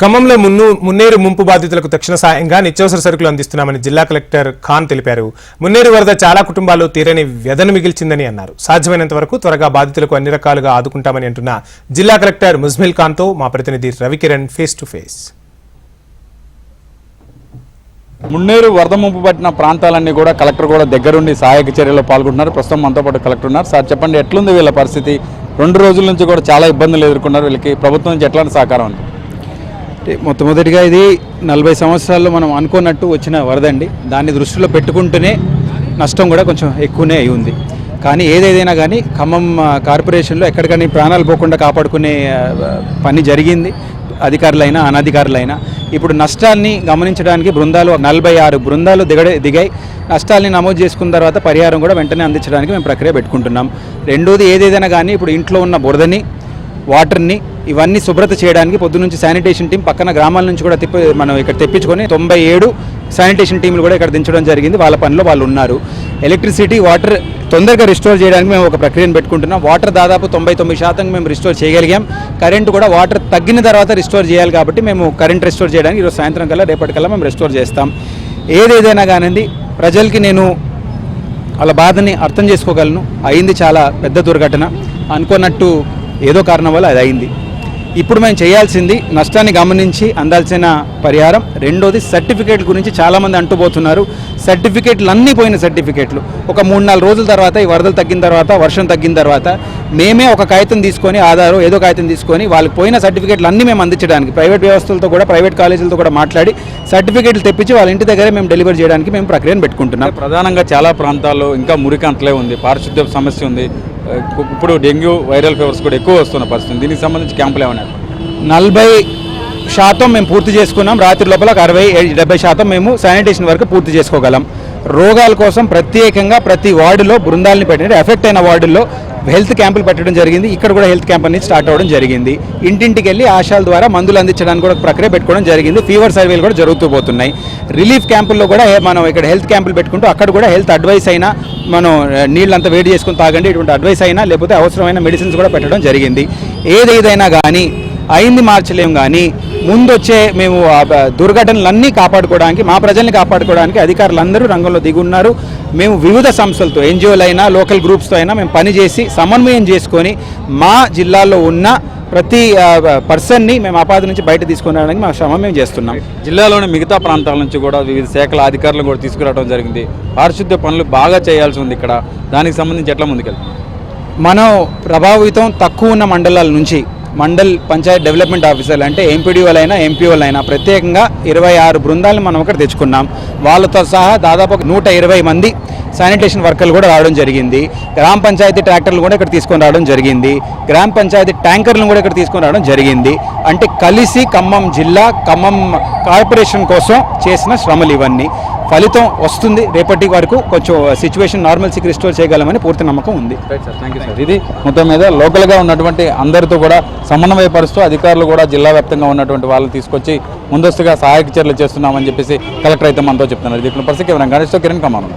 ఖమ్మంలో మున్ను మున్నేరు ముంపు బాధితులకు తక్షణ సాయంగా నిత్యావసర సరుకులు అందిస్తున్నామని జిల్లా కలెక్టర్ ఖాన్ తెలిపారు. మున్నేరు వరద చాలా కుటుంబాలు తీరని వ్యధను మిగిల్చిందని అన్నారు. సాధ్యమైనంత వరకు త్వరగా బాధితులకు అన్ని రకాలుగా ఆదుకుంటామని అంటున్న జిల్లా కలెక్టర్ ముజ్మిల్ ఖాన్తో మా ప్రతినిధి Ravikiran face to face. Munneru వరద ముంపు పట్టిన ప్రాంతాలన్నీ కూడా కలెక్టర్ కూడా దగ్గరుండి సహాయక చర్యలో పాల్గొంటున్నారు. ప్రస్తుతం మనతో పాటు కలెక్టర్ ఉన్నారు. సార్ చెప్పండి ఎట్లుంది వీళ్ళ పరిస్థితి? రెండు రోజుల నుంచి కూడా చాలా ఇబ్బందులు ఎదుర్కొన్నారు. వీళ్ళకి ప్రభుత్వం నుంచి ఎట్లాంటి సహకారం ఉంది మొట్టమొదటిగా ఇది నలభై సంవత్సరాల్లో మనం అనుకున్నట్టు వచ్చిన వరదండి దాన్ని దృష్టిలో పెట్టుకుంటూనే నష్టం కూడా కొంచెం ఎక్కువనే అయి ఉంది. కానీ ఏదేదైనా కానీ ఖమ్మం కార్పొరేషన్లో ఎక్కడికని ప్రాణాలు పోకుండా కాపాడుకునే పని జరిగింది. అధికారులైనా అనధికారులైనా. ఇప్పుడు నష్టాన్ని గమనించడానికి బృందాలు నలభై ఆరు బృందాలు దిగ దిగాయి. నష్టాల్ని నమోదు చేసుకున్న తర్వాత పరిహారం కూడా వెంటనే అందించడానికి మేము ప్రక్రియ పెట్టుకుంటున్నాం. రెండోది ఏదేదైనా కానీ ఇప్పుడు ఇంట్లో ఉన్న బురదని వాటర్ని ఇవన్నీ శుభ్రత చేయడానికి పొద్దు నుంచి శానిటేషన్ టీం పక్కన గ్రామాల నుంచి కూడా తిప్పి మనం ఇక్కడ తెప్పించుకొని తొంభై ఏడు శానిటేషన్ టీంలు కూడా ఇక్కడ దించడం జరిగింది. వాళ్ళ పనిలో వాళ్ళు ఉన్నారు. ఎలక్ట్రిసిటీ వాటర్ తొందరగా రిస్టోర్ చేయడానికి మేము ఒక ప్రక్రియను పెట్టుకుంటున్నాం. వాటర్ దాదాపు తొంభై తొమ్మిది శాతం మేము రిస్టోర్ చేయగలిగాం. కరెంట్ కూడా వాటర్ తగ్గిన తర్వాత రిస్టోర్ చేయాలి కాబట్టి మేము కరెంట్ రిస్టోర్ చేయడానికి ఈరోజు సాయంత్రం కల్లా రేపటికల్లా మేము రిస్టోర్ చేస్తాం. ఏదేదైనా కానివ్వండి ప్రజలకి నేను వాళ్ళ బాధని అర్థం చేసుకోగలను. అయింది చాలా పెద్ద దుర్ఘటన. అనుకున్నట్టు ఏదో కారణం వల్ల అది అయింది. ఇప్పుడు మేము చేయాల్సింది నష్టాన్ని గమనించి అందాల్సిన పరిహారం. రెండోది సర్టిఫికేట్ల గురించి చాలామంది అంటుపోతున్నారు సర్టిఫికేట్లు అన్నీ పోయిన సర్టిఫికేట్లు. ఒక మూడు నాలుగు రోజుల తర్వాత ఈ వరదలు తగ్గిన తర్వాత వర్షం తగ్గిన తర్వాత మేమే ఒక కాగితం తీసుకొని ఆధారం ఏదో కాగితం తీసుకొని వాళ్ళకి పోయిన సర్టిఫికేట్లు అన్నీ మేము అందించడానికి ప్రైవేట్ వ్యవస్థలతో కూడా ప్రైవేట్ కాలేజీలతో కూడా మాట్లాడి సర్టిఫికేట్లు తెప్పించి వాళ్ళ ఇంటి దగ్గరే మేము డెలివరీ చేయడానికి మేము ప్రక్రియను పెట్టుకుంటున్నాం. ప్రధానంగా చాలా ప్రాంతాల్లో ఇంకా మురికి ఉంది పారిశుద్ధ్య సమస్య ఉంది. ఇప్పుడు డెంగ్యూ వైరల్ ఫీవర్స్ కూడా ఎక్కువ వస్తున్న పరిస్థితి. దీనికి సంబంధించి క్యాంపులు ఏమన్నా నలభై శాతం మేము పూర్తి చేసుకున్నాం. రాత్రి లోపల ఒక అరవై డెబ్బై శాతం మేము శానిటేషన్ వరకు పూర్తి చేసుకోగలం. రోగాల కోసం ప్రత్యేకంగా ప్రతి వార్డులో బృందాలని పెట్టినట్టు ఎఫెక్ట్ అయిన వార్డుల్లో హెల్త్ క్యాంపులు పెట్టడం జరిగింది. ఇక్కడ కూడా హెల్త్ క్యాంప్ అనేది స్టార్ట్ అవ్వడం జరిగింది. ఇంటింటికి వెళ్ళి ఆశాల ద్వారా మందులు అందించడానికి కూడా ప్రక్రియ పెట్టుకోవడం జరిగింది. ఫీవర్ సర్వేలు కూడా జరుగుతూ పోతున్నాయి. రిలీఫ్ క్యాంపుల్లో కూడా మనం ఇక్కడ హెల్త్ క్యాంపులు పెట్టుకుంటూ అక్కడ కూడా హెల్త్ అడ్వైస్ అయినా మనం నీళ్ళంతా వేడి చేసుకుని తాగండి ఇటువంటి అడ్వైస్ అయినా లేకపోతే అవసరమైన మెడిసిన్స్ కూడా పెట్టడం జరిగింది. ఏదేదైనా కానీ అయింది మార్చలేం కానీ ముందొచ్చే మేము దుర్ఘటనలన్నీ కాపాడుకోవడానికి మా ప్రజల్ని కాపాడుకోవడానికి అధికారులందరూ రంగంలో దిగున్నారు. మేము వివిధ సంస్థలతో ఎన్జిఓలైనా లోకల్ గ్రూప్స్తో అయినా మేము పనిచేసి సమన్వయం చేసుకొని మా జిల్లాలో ఉన్న ప్రతి పర్సన్ని మేము ఆపాద నుంచి బయట తీసుకుని రావడానికి మా శ్రమ మేము చేస్తున్నాం. జిల్లాలోని మిగతా ప్రాంతాల నుంచి కూడా వివిధ శాఖల అధికారులను కూడా తీసుకురావడం జరిగింది. పారిశుద్ధ్య పనులు బాగా చేయాల్సి ఉంది ఇక్కడ. దానికి సంబంధించి ఎట్లా ముందుకెళ్తాం మనం ప్రభావితం తక్కువ ఉన్న మండలాల నుంచి మండల్ పంచాయత్ డెవలప్మెంట్ ఆఫీసర్లు అంటే ఎంపీడీఓలైనా ఎంపీఓలైనా ప్రత్యేకంగా ఇరవై ఆరు బృందాలను మనం అక్కడ తెచ్చుకున్నాం. వాళ్ళతో సహా దాదాపు నూట ఇరవై మంది శానిటేషన్ వర్కర్లు కూడా రావడం జరిగింది. గ్రామ పంచాయతీ ట్రాక్టర్లు కూడా ఇక్కడ తీసుకొని రావడం జరిగింది. గ్రామ పంచాయతీ ట్యాంకర్లను కూడా ఇక్కడ తీసుకొని రావడం జరిగింది. అంటే కలిసి ఖమ్మం జిల్లా ఖమ్మం కార్పొరేషన్ కోసం చేసిన శ్రమలు ఇవన్నీ. ఫలితం వస్తుంది. రేపటి వరకు కొంచెం సిచ్యువేషన్ నార్మల్సీకి రిస్టోర్ చేయగలమని పూర్తి నమ్మకం ఉంది. ఇది మొత్తం మీద లోకల్గా ఉన్నటువంటి అందరితో కూడా సమన్వయపరుస్తూ అధికారులు కూడా జిల్లా వ్యాప్తంగా ఉన్నటువంటి వాళ్ళని తీసుకొచ్చి ముందస్తుగా సహాయక చర్యలు చేస్తున్నామని చెప్పేసి కలెక్టర్ అయితే మనతో చెప్తున్నారు. ఇది ఇప్పుడు పరిస్థితి కిరణ్ కమాన్